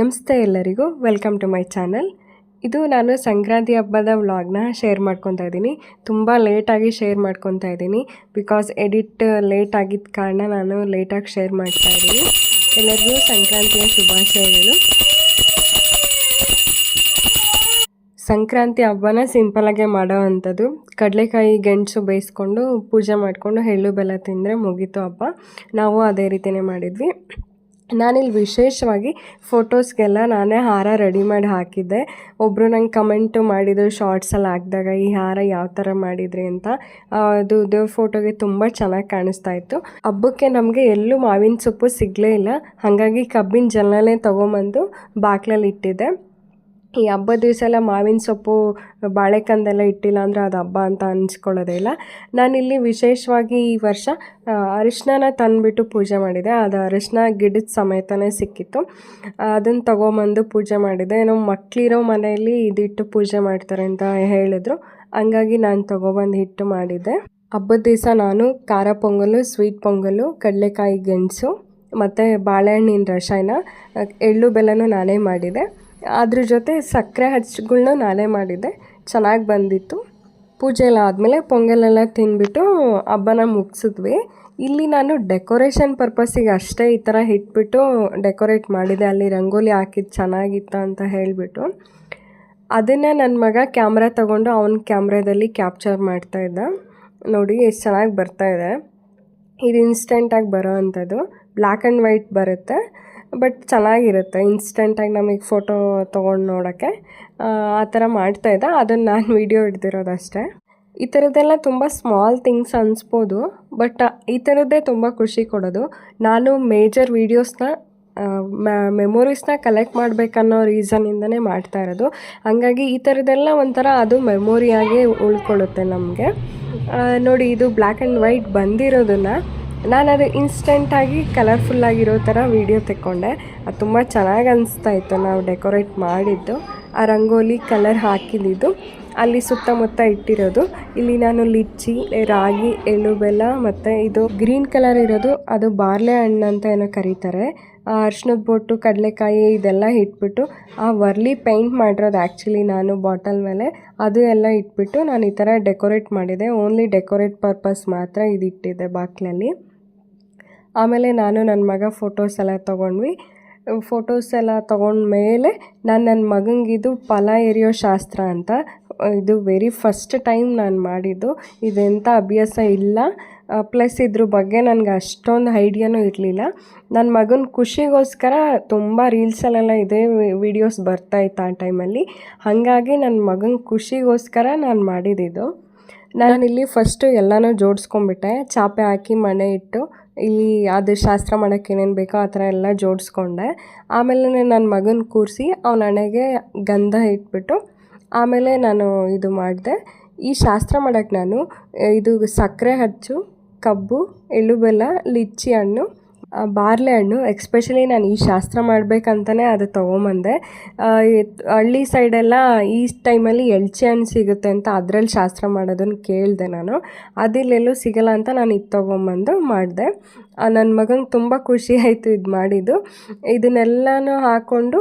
ನಮಸ್ತೆ ಎಲ್ಲರಿಗೂ welcome to my channel ಇದು ನಾನು ಸಂಕ್ರಾಂತಿ ಹಬ್ಬದ ವ್ಲಾಗ್ನ ಶೇರ್ ಮಾಡ್ಕೊತಾ ಇದ್ದೀನಿ. ತುಂಬ ಲೇಟಾಗಿ ಶೇರ್ ಮಾಡ್ಕೊತಾ ಇದ್ದೀನಿ. ಬಿಕಾಸ್ ಎಡಿಟ್ ಲೇಟ್ ಆಗಿದ್ದ ಕಾರಣ ನಾನು ಲೇಟಾಗಿ ಶೇರ್ ಮಾಡ್ತಾ ಇದ್ದೀನಿ. ಎಲ್ಲರಿಗೂ ಸಂಕ್ರಾಂತಿಯ ಶುಭಾಶಯಗಳು. ಸಂಕ್ರಾಂತಿ ಹಬ್ಬನ ಸಿಂಪಲಾಗೆ ಮಾಡೋ ಅಂಥದ್ದು, ಕಡಲೆಕಾಯಿ, ಗೆಣಸು ಬೇಯಿಸ್ಕೊಂಡು ಪೂಜೆ ಮಾಡಿಕೊಂಡು ಎಳ್ಳು, ಬೆಲ್ಲ ತಿಂದರೆ ಮುಗೀತು ಹಬ್ಬ. ನಾವು ಅದೇ ರೀತಿಯೇ ಮಾಡಿದ್ವಿ. ನಾನಿಲ್ಲಿ ವಿಶೇಷವಾಗಿ ಫೋಟೋಸ್ಗೆಲ್ಲ ನಾನೇ ಹಾರ ರೆಡಿ ಮಾಡಿ ಹಾಕಿದ್ದೆ. ಒಬ್ಬರು ನಂಗೆ ಕಮೆಂಟು ಮಾಡಿದರು ಶಾರ್ಟ್ಸಲ್ಲಿ ಹಾಕಿದಾಗ ಈ ಹಾರ ಯಾವ ಥರ ಮಾಡಿದ್ರಿ? ಅಂತ. ಅದು ದೇವ್ರ ಫೋಟೋಗೆ ತುಂಬ ಚೆನ್ನಾಗಿ ಕಾಣಿಸ್ತಾ ಇತ್ತು. ಹಬ್ಬಕ್ಕೆ ನಮಗೆ ಎಲ್ಲೂ ಮಾವಿನ ಸೊಪ್ಪು ಸಿಗಲೇ ಇಲ್ಲ. ಹಾಗಾಗಿ ಕಬ್ಬಿನ ಜಲ್ನಲ್ಲೇ ತೊಗೊಂಬಂದು ಬಾಕ್ಲಲ್ಲಿ ಇಟ್ಟಿದ್ದೆ. ಈ ಹಬ್ಬದ ದಿವಸ ಎಲ್ಲ ಮಾವಿನ ಸೊಪ್ಪು, ಬಾಳೆಕಂದೆಲ್ಲ ಇಟ್ಟಿಲ್ಲ ಅಂದರೆ ಅದು ಹಬ್ಬ ಅಂತ ಅನಿಸ್ಕೊಳ್ಳೋದೇ ಇಲ್ಲ. ನಾನಿಲ್ಲಿ ವಿಶೇಷವಾಗಿ ಈ ವರ್ಷ ಅರಿಶಿನ ತಂದುಬಿಟ್ಟು ಪೂಜೆ ಮಾಡಿದೆ. ಅದು ಅರಿಶಿನ ಗಿಡದ ಸಮೇತನೇ ಸಿಕ್ಕಿತ್ತು. ಅದನ್ನು ತೊಗೊಂಬಂದು ಪೂಜೆ ಮಾಡಿದೆ. ಏನೋ ಮಕ್ಕಳಿರೋ ಮನೆಯಲ್ಲಿ ಇದಿಟ್ಟು ಪೂಜೆ ಮಾಡ್ತಾರೆ ಅಂತ ಹೇಳಿದ್ರು. ಹಂಗಾಗಿ ನಾನು ತೊಗೊಬಂದು ಹಿಟ್ಟು ಮಾಡಿದ್ದೆ. ಹಬ್ಬದ ದಿವಸ ನಾನು ಖಾರ ಪೊಂಗಲು, ಸ್ವೀಟ್ ಪೊಂಗಲು, ಕಡಲೆಕಾಯಿ ಗೆಣಸು ಮತ್ತು ಬಾಳೆಹಣ್ಣಿನ ರಸಾಯನ, ಎಳ್ಳು ಬೆಲ್ಲನೂ ನಾನೇ ಮಾಡಿದೆ. ಅದ್ರ ಜೊತೆ ಸಕ್ಕರೆ ಹಚ್ಚಗಳನ್ನ ನಾನೇ ಮಾಡಿದ್ದೆ. ಚೆನ್ನಾಗಿ ಬಂದಿತ್ತು. ಪೂಜೆ ಎಲ್ಲ ಆದಮೇಲೆ ಪೊಂಗಲೆಲ್ಲ ತಿನ್ಬಿಟ್ಟು ಹಬ್ಬನ ಮುಗಿಸಿದ್ವಿ. ಇಲ್ಲಿ ನಾನು ಡೆಕೋರೇಷನ್ ಪರ್ಪಸ್ಸಿಗೆ ಅಷ್ಟೇ ಈ ಥರ ಇಟ್ಬಿಟ್ಟು ಡೆಕೋರೇಟ್ ಮಾಡಿದೆ. ಅಲ್ಲಿ ರಂಗೋಲಿ ಹಾಕಿದ್ದು ಚೆನ್ನಾಗಿತ್ತು ಅಂತ ಹೇಳಿಬಿಟ್ಟು. ಅದನ್ನೇ ನನ್ನ ಮಗ ಕ್ಯಾಮ್ರಾ ತಗೊಂಡು ಅವನ ಕ್ಯಾಮ್ರಾದಲ್ಲಿ ಕ್ಯಾಪ್ಚರ್ ಮಾಡ್ತಾ ಇದ್ದ. ನೋಡಿ, ಎಷ್ಟು ಚೆನ್ನಾಗಿ ಬರ್ತಾ ಇದೆ. ಇದು ಇನ್ಸ್ಟೆಂಟಾಗಿ ಬರೋ ಅಂಥದ್ದು. ಬ್ಲ್ಯಾಕ್ ಆ್ಯಂಡ್ ವೈಟ್ ಬರುತ್ತೆ. ಬಟ್ ಚೆನ್ನಾಗಿರುತ್ತೆ. ಇನ್ಸ್ಟೆಂಟಾಗಿ ನಮಗೆ ಫೋಟೋ ತೊಗೊಂಡು ನೋಡೋಕ್ಕೆ. ಆ ಥರ ಮಾಡ್ತಾ ಇದ್ದ. ಅದನ್ನು ನಾನು ವೀಡಿಯೋ ಹಿಡ್ದಿರೋದಷ್ಟೇ. ಈ ಥರದ್ದೆಲ್ಲ ತುಂಬ ಸ್ಮಾಲ್ ಥಿಂಗ್ಸ್ ಅನಿಸ್ಬೋದು. ಬಟ್ ಈ ಥರದ್ದೇ ತುಂಬ ಖುಷಿ ಕೊಡೋದು. ನಾನು ಮೇಜರ್ ವೀಡಿಯೋಸ್ನ ಮೆಮೊರೀಸ್ನ ಕಲೆಕ್ಟ್ ಮಾಡಬೇಕನ್ನೋ ರೀಸನಿಂದನೇ ಮಾಡ್ತಾ ಇರೋದು. ಹಾಗಾಗಿ ಈ ಥರದ್ದೆಲ್ಲ ಒಂಥರ ಅದು ಮೆಮೊರಿಯಾಗಿ ಉಳ್ಕೊಳ್ಳುತ್ತೆ ನಮಗೆ. ನೋಡಿ, ಇದು ಬ್ಲ್ಯಾಕ್ ಆ್ಯಂಡ್ ವೈಟ್ ಬಂದಿರೋದನ್ನು ನಾನು ಅದು ಇನ್ಸ್ಟೆಂಟಾಗಿ ಕಲರ್ಫುಲ್ಲಾಗಿರೋ ಥರ ವೀಡಿಯೋ ತೆಕ್ಕೊಂಡೆ. ಅದು ತುಂಬ ಚೆನ್ನಾಗಿ ಅನಿಸ್ತಾ ಇತ್ತು ನಾವು ಡೆಕೋರೇಟ್ ಮಾಡಿದ್ದು. ಆ ರಂಗೋಲಿ ಕಲರ್ ಹಾಕಿದ್ದು ಅಲ್ಲಿ ಸುತ್ತಮುತ್ತ ಇಟ್ಟಿರೋದು. ಇಲ್ಲಿ ನಾನು ಲಿಚ್ಚಿ, ರಾಗಿ ಎಳ್ಳು ಬೆಲ್ಲ ಮತ್ತು ಇದು ಗ್ರೀನ್ ಕಲರ್ ಇರೋದು. ಅದು ಬಾರ್ಲೆ ಹಣ್ಣು ಅಂತ ಏನೋ ಕರೀತಾರೆ. ಆ ಅರ್ಶಿನದ ಬೊಟ್ಟು, ಕಡಲೆಕಾಯಿ ಇದೆಲ್ಲ ಇಟ್ಬಿಟ್ಟು ಆ ವರ್ಲಿ ಪೇಂಟ್ ಮಾಡಿರೋದು ಆ್ಯಕ್ಚುಲಿ ನಾನು ಬಾಟಲ್ ಮೇಲೆ. ಅದು ಎಲ್ಲ ಇಟ್ಬಿಟ್ಟು ನಾನು ಈ ಥರ ಡೆಕೋರೇಟ್ ಮಾಡಿದೆ. ಓನ್ಲಿ ಡೆಕೋರೇಟ್ ಪರ್ಪಸ್ ಮಾತ್ರ ಇದು ಇಟ್ಟಿದ್ದೆ ಬಾಕ್ಲಲ್ಲಿ. ಆಮೇಲೆ ನಾನು ನನ್ನ ಮಗ ಫೋಟೋಸ್ ಎಲ್ಲ ತೊಗೊಂಡ್ವಿ. ಫೋಟೋಸ್ ಎಲ್ಲ ತೊಗೊಂಡ್ಮೇಲೆ ನಾನು ನನ್ನ ಮಗಂಗಿದು ಫಲ ಎರಿಯೋ ಶಾಸ್ತ್ರ ಅಂತ, ಇದು ವೆರಿ ಫಸ್ಟ್ ಟೈಮ್ ನಾನು ಮಾಡಿದ್ದು. ಇದೆಂಥ ಅಭ್ಯಾಸ ಇಲ್ಲ. ಪ್ಲಸ್ ಇದ್ರ ಬಗ್ಗೆ ನನಗೆ ಅಷ್ಟೊಂದು ಐಡಿಯಾನೂ ಇರಲಿಲ್ಲ. ನನ್ನ ಮಗನ ಖುಷಿಗೋಸ್ಕರ ತುಂಬ ರೀಲ್ಸಲ್ಲೆಲ್ಲ ಇದೇ ವಿಡಿಯೋಸ್ ಬರ್ತಾಯಿತ್ತು ಆ ಟೈಮಲ್ಲಿ ಹಾಗಾಗಿ ನನ್ನ ಮಗನ ಖುಷಿಗೋಸ್ಕರ ನಾನು ಮಾಡಿದ್ದು ನಾನಿಲ್ಲಿ ಫಸ್ಟು ಎಲ್ಲನೂ ಜೋಡಿಸ್ಕೊಂಡ್ಬಿಟ್ಟೆ. ಚಾಪೆ ಹಾಕಿ ಮಣೆ ಇಟ್ಟು ಇಲ್ಲಿ ಅದು ಶಾಸ್ತ್ರ ಮಾಡೋಕ್ಕೆ ಏನೇನು ಬೇಕೋ ಆ ಥರ ಎಲ್ಲ ಜೋಡಿಸ್ಕೊಂಡೆ. ಆಮೇಲೆ ನನ್ನ ಮಗನ ಕೂರಿಸಿ ಅವನ ಹಣೆಗೆ ಗಂಧ ಇಟ್ಬಿಟ್ಟು ಆಮೇಲೆ ನಾನು ಇದು ಮಾಡಿದೆ. ಈ ಶಾಸ್ತ್ರ ಮಾಡೋಕ್ಕೆ ನಾನು, ಇದು ಸಕ್ಕರೆ ಹಚ್ಚು, ಕಬ್ಬು, ಎಳ್ಳು ಬೆಲ್ಲ, ಲಿಚ್ಚಿ ಹಣ್ಣು ಬಾರ್ಲೆ ಹಣ್ಣು ಎಕ್ಸ್ಪೆಷಲಿ ನಾನು ಈ ಶಾಸ್ತ್ರ ಮಾಡಬೇಕಂತಲೇ ಅದು ತೊಗೊಂಬಂದೆ. ಹಳ್ಳಿ ಸೈಡೆಲ್ಲ ಈ ಟೈಮಲ್ಲಿ ಎಳ್ಚೆ ಹಣ್ಣು ಸಿಗುತ್ತೆ ಅಂತ ಅದರಲ್ಲಿ ಶಾಸ್ತ್ರ ಮಾಡೋದನ್ನು ಕೇಳಿದೆ ನಾನು. ಅದಿಲ್ಲೆಲ್ಲೂ ಸಿಗಲ್ಲ ಅಂತ ನಾನು ಇದು ತೊಗೊಂಬಂದು ಮಾಡಿದೆ. ನನ್ನ ಮಗಂಗೆ ತುಂಬ ಖುಷಿ ಆಯಿತು ಇದು ಮಾಡಿದ್ದು. ಇದನ್ನೆಲ್ಲನೂ ಹಾಕ್ಕೊಂಡು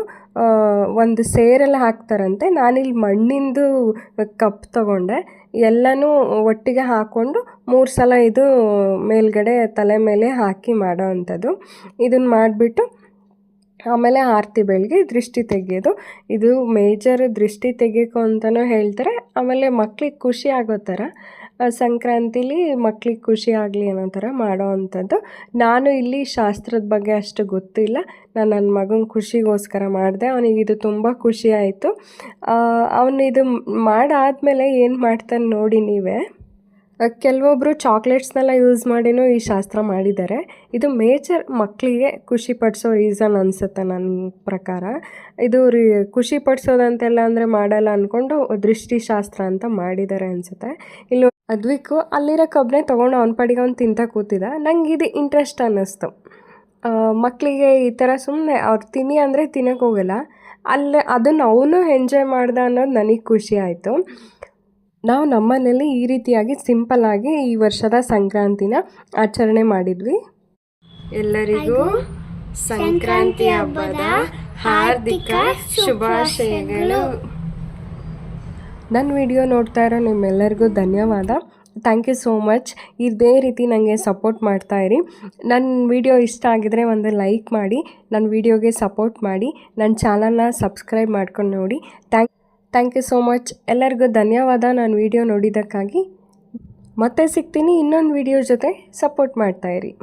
ಒಂದು ಸೇರೆಲ್ಲ ಹಾಕ್ತಾರಂತೆ. ನಾನಿಲ್ಲಿ ಮಣ್ಣಿಂದು ಕಪ್ ತೊಗೊಂಡೆ. ಎಲ್ಲನೂ ಒಟ್ಟಿಗೆ ಹಾಕ್ಕೊಂಡು ಮೂರು ಸಲ ಇದು ಮೇಲ್ಗಡೆ ತಲೆ ಮೇಲೆ ಹಾಕಿ ಮಾಡೋ ಅಂಥದ್ದು. ಇದನ್ನು ಮಾಡಿಬಿಟ್ಟು ಆಮೇಲೆ ಆರತಿ ಬೆಳಗ್ಗೆ ದೃಷ್ಟಿ ತೆಗೆಯೋದು. ಇದು ಮೇಜರ್ ದೃಷ್ಟಿ ತೆಗಿಯೋಕು ಅಂತಲೂ ಹೇಳ್ತಾರೆ. ಆಮೇಲೆ ಮಕ್ಳಿಗೆ ಖುಷಿ ಆಗೋ ಥರ ಸಂಕ್ರಾಂತಿಲಿ ಮಕ್ಳಿಗೆ ಖುಷಿ ಆಗಲಿ ಅನ್ನೋ ಥರ ಮಾಡೋ ಅಂಥದ್ದು. ನಾನು ಇಲ್ಲಿ ಶಾಸ್ತ್ರದ ಬಗ್ಗೆ ಅಷ್ಟು ಗೊತ್ತಿಲ್ಲ. ನಾನು ನನ್ನ ಮಗನ ಖುಷಿಗೋಸ್ಕರ ಮಾಡಿದೆ. ಅವನಿಗೆ ಇದು ತುಂಬ ಖುಷಿ ಆಯಿತು. ಅವನು ಇದು ಮಾಡಾದಮೇಲೆ ಏನು ಮಾಡ್ತಾನೆ ನೋಡಿ ನೀವೇ. ಕೆಲವೊಬ್ಬರು ಚಾಕ್ಲೇಟ್ಸ್ನೆಲ್ಲ ಯೂಸ್ ಮಾಡಿನೂ ಈ ಶಾಸ್ತ್ರ ಮಾಡಿದ್ದಾರೆ. ಇದು ಮೇಜರ್ ಮಕ್ಕಳಿಗೆ ಖುಷಿ ಪಡಿಸೋ ರೀಸನ್ ಅನಿಸುತ್ತೆ ನನ್ನ ಪ್ರಕಾರ. ಇದು ರೀ, ಖುಷಿ ಪಡಿಸೋದಂತೆಲ್ಲ ಅಂದರೆ ಮಾಡಲ್ಲ ಅಂದ್ಕೊಂಡು ದೃಷ್ಟಿಶಾಸ್ತ್ರ ಅಂತ ಮಾಡಿದ್ದಾರೆ ಅನಿಸುತ್ತೆ. ಇಲ್ಲಿ ಅದ್ವಿಕ್ಕು ಅಲ್ಲಿರೋ ಕಬ್ಬನೆ ತೊಗೊಂಡು ಅವ್ನ ಪಾಡಿಗೆ ಅವ್ನು ತಿಂತ ಕೂತಿದ್ದ ನಂಗೆ ಇದು ಇಂಟ್ರೆಸ್ಟ್ ಅನ್ನಿಸ್ತು. ಮಕ್ಕಳಿಗೆ ಈ ಥರ ಸುಮ್ಮನೆ ಅವ್ರು ತಿನ್ನಿ ಅಂದರೆ ತಿನ್ನೋಕ್ಕೋಗಲ್ಲ ಅಲ್ಲೇ ಅದನ್ನು ಅವನು ಎಂಜಾಯ್ ಮಾಡ್ದೆ ಅನ್ನೋದು ನನಗೆ ಖುಷಿ ಆಯಿತು. ನಾವು ನಮ್ಮನೇಲಿ ಈ ರೀತಿಯಾಗಿ ಸಿಂಪಲ್ಲಾಗಿ ಈ ವರ್ಷದ ಸಂಕ್ರಾಂತಿನ ಆಚರಣೆ ಮಾಡಿದ್ವಿ. ಎಲ್ಲರಿಗೂ ಸಂಕ್ರಾಂತಿ ಹಬ್ಬದ ಹಾರ್ದಿಕ ಶುಭಾಶಯಗಳು. ನನ್ನ ವಿಡಿಯೋ ನೋಡ್ತಾ ಇರೋ ನಿಮ್ಮೆಲ್ಲರಿಗೂ ಧನ್ಯವಾದ. ಥ್ಯಾಂಕ್ ಯು ಸೋ ಮಚ್ ಇದೇ ರೀತಿ ನನಗೆ ಸಪೋರ್ಟ್ ಮಾಡ್ತಾ ಇರಿ. ನನ್ನ ವಿಡಿಯೋ ಇಷ್ಟ ಆಗಿದರೆ ಒಂದು ಲೈಕ್ ಮಾಡಿ ನನ್ನ ವಿಡಿಯೋಗೆ ಸಪೋರ್ಟ್ ಮಾಡಿ ನನ್ನ ಚಾನಲ್ನ ಸಬ್ಸ್ಕ್ರೈಬ್ ಮಾಡ್ಕೊಂಡು ನೋಡಿ. Thank thank you so much ಎಲ್ಲರಿಗೂ ಧನ್ಯವಾದ. ನಾನು ವಿಡಿಯೋ ನೋಡಿದ್ದಕ್ಕಾಗಿ. ಮತ್ತೆ ಸಿಗ್ತೀನಿ ಇನ್ನೊಂದು ವಿಡಿಯೋ ಜೊತೆ. ಸಪೋರ್ಟ್ ಮಾಡ್ತಾಯಿರಿ